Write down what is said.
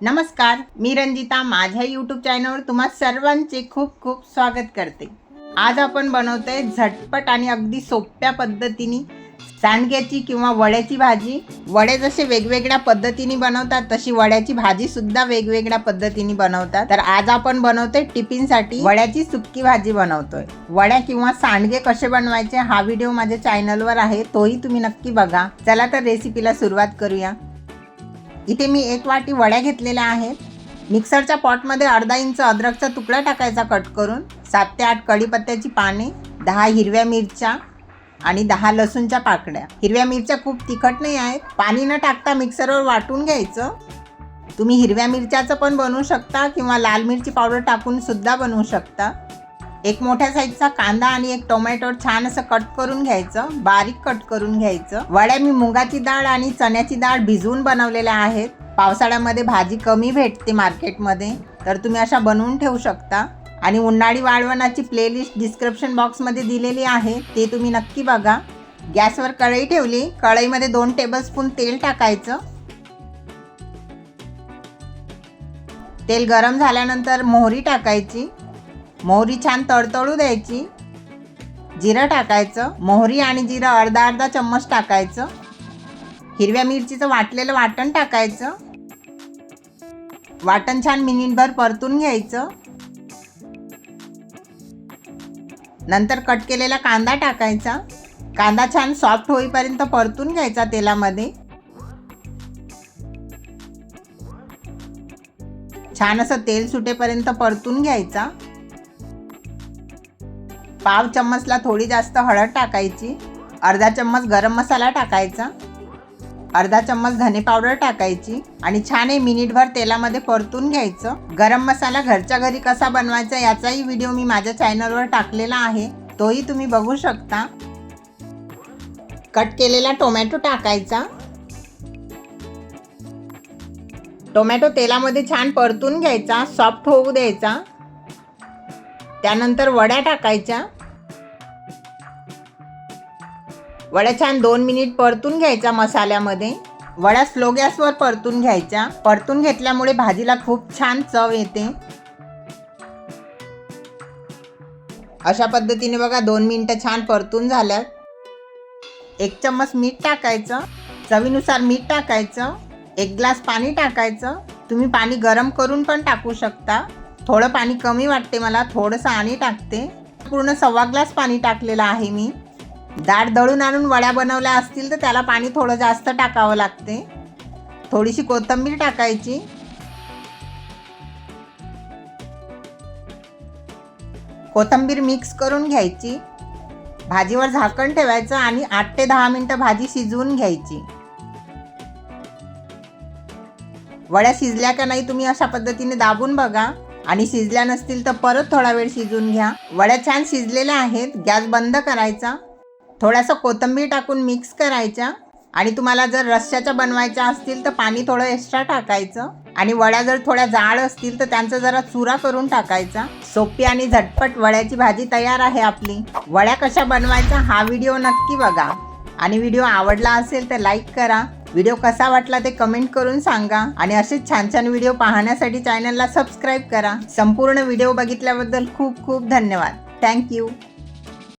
नमस्कार मी रंजिता. माझ्या यूट्यूब चॅनलवर तुम्हा सर्वांचे खूप खूप स्वागत करते. आज आपण बनवतोय झटपट आणि अगदी सोप्या पद्धतीने सांडग्याची किंवा वड्याची भाजी. वडे जसे वेगवेगळ्या पद्धतीने बनवतात तशी वड्याची भाजी सुद्धा वेगवेगळ्या पद्धतीने बनवतात. तर आज आपण बनवतोय टिफिनसाठी वड्याची सुक्की भाजी बनवतोय. वड्या किंवा सांडगे कसे बनवायचे हा व्हिडिओ माझ्या चॅनलवर आहे तोही तुम्ही नक्की बघा. चला तर रेसिपीला सुरुवात करूया. इथे मी एक वाटी वड्या घेतलेल्या आहेत. मिक्सरच्या पॉटमध्ये अर्धा इंच अद्रकचा तुकडा टाकायचा कट करून सात ते आठ कढीपत्त्याची पाने दहा हिरव्या मिरच्या आणि दहा लसूणच्या पाकड्या हिरव्या मिरच्या खूप तिखट नाही आहेत. पाणी न टाकता मिक्सरवर वाटून घ्यायचं. तुम्ही हिरव्या मिरच्याचं पण बनवू शकता किंवा लाल मिरची पावडर टाकून सुद्धा बनवू शकता. एक मोठ्या साईजचा कांदा आणि एक टोमॅटो छान असं कट करून घ्यायचं बारीक कट करून घ्यायचं. वड्या मी मुगाची डाळ आणि चण्याची डाळ भिजवून बनवलेल्या आहेत. पावसाळ्यामध्ये भाजी कमी भेटते मार्केटमध्ये तर तुम्ही अशा बनवून ठेवू शकता. आणि उन्हाळी वाळवणाची प्लेलिस्ट डिस्क्रिप्शन बॉक्समध्ये दिलेली आहे ते तुम्ही नक्की बघा. गॅसवर कढई ठेवली कढईमध्ये दोन टेबलस्पून तेल टाकायचं. तेल गरम झाल्यानंतर मोहरी टाकायची. मोहरी छान तळतळू द्यायची. जिरं टाकायचं. मोहरी आणि जिरं अर्धा अर्धा चम्मच टाकायचं. हिरव्या मिरचीचं वाटलेलं वाटण टाकायचं. वाटण छान मिनिटभर परतून घ्यायचं. नंतर कट केलेला कांदा टाकायचा. कांदा छान सॉफ्ट होईपर्यंत परतून घ्यायचा तेलामध्ये. छान असं तेल सुटेपर्यंत परतून घ्यायचा. पाव चम्मचला थोडी जास्त हळद टाकायची अर्धा चम्मच गरम मसाला टाकायचा अर्धा चम्मच धने पावडर टाकायची आणि छान हे मिनिटभर तेलामध्ये परतून घ्यायचं. गरम मसाला घरच्या घरी कसा बनवायचा याचाही व्हिडिओ मी माझ्या चॅनलवर टाकलेला आहे. तोही तुम्ही बघू शकता. कट केलेला टोमॅटो टाकायचा. टोमॅटो तेलामध्ये छान परतून घ्यायचा सॉफ्ट होऊ द्यायचा. त्यानंतर वड्या टाकायच्या. वड्या छान दोन मिनिट परतून घ्यायच्या मसाल्यामध्ये. वड्या स्लो गॅसवर परतून घ्यायच्या. परतून घेतल्यामुळे भाजीला खूप छान चव येते. अशा पद्धतीने बघा दोन मिनटं छान परतून झाल्यात. एक चम्मच मीठ टाकायचं. चवीनुसार मीठ टाकायचं. एक ग्लास पाणी टाकायचं. तुम्ही पाणी गरम करून पण टाकू शकता. थोडं पाणी कमी वाटते मला थोडंसं आणि टाकते. पूर्ण सव्वा ग्लास पाणी टाकलेलं आहे मी. डाळ दळून आणून वड्या बनवल्या असतील तर त्याला पाणी थोडं जास्त टाकावं लागते. थोडीशी कोथिंबीर टाकायची. कोथिंबीर मिक्स करून घ्यायची. भाजीवर झाकण ठेवायचं आणि आठ ते दहा मिनटं भाजी शिजवून घ्यायची. वड्या शिजल्या का नाही तुम्ही अशा पद्धतीने दाबून बघा. आणि शिजल्या नसतील तर परत थोडा वेळ शिजून घ्या. वड्या छान शिजलेल्या आहेत. गॅस बंद करायचा. थोडासा कोथिंबीर टाकून मिक्स करायच्या. आणि तुम्हाला जर रश्श्याच्या बनवायच्या असतील तर पाणी थोडं एक्स्ट्रा टाकायचं. आणि वड्या जर थोड्या जाड असतील तर त्यांचा जरा चुरा करून टाकायचा. सोपी आणि झटपट वड्याची भाजी तयार आहे आपली. वड्या कशा बनवायचा हा व्हिडिओ नक्की बघा. आणि व्हिडिओ आवडला असेल तर लाईक करा. व्हिडिओ कसा वाटला ते कमेंट करून सांगा आणि असेच छान छान व्हिडिओ पाहण्यासाठी चॅनलला सबस्क्राईब करा. संपूर्ण व्हिडिओ बघितल्याबद्दल खूप खूप धन्यवाद. थँक्यू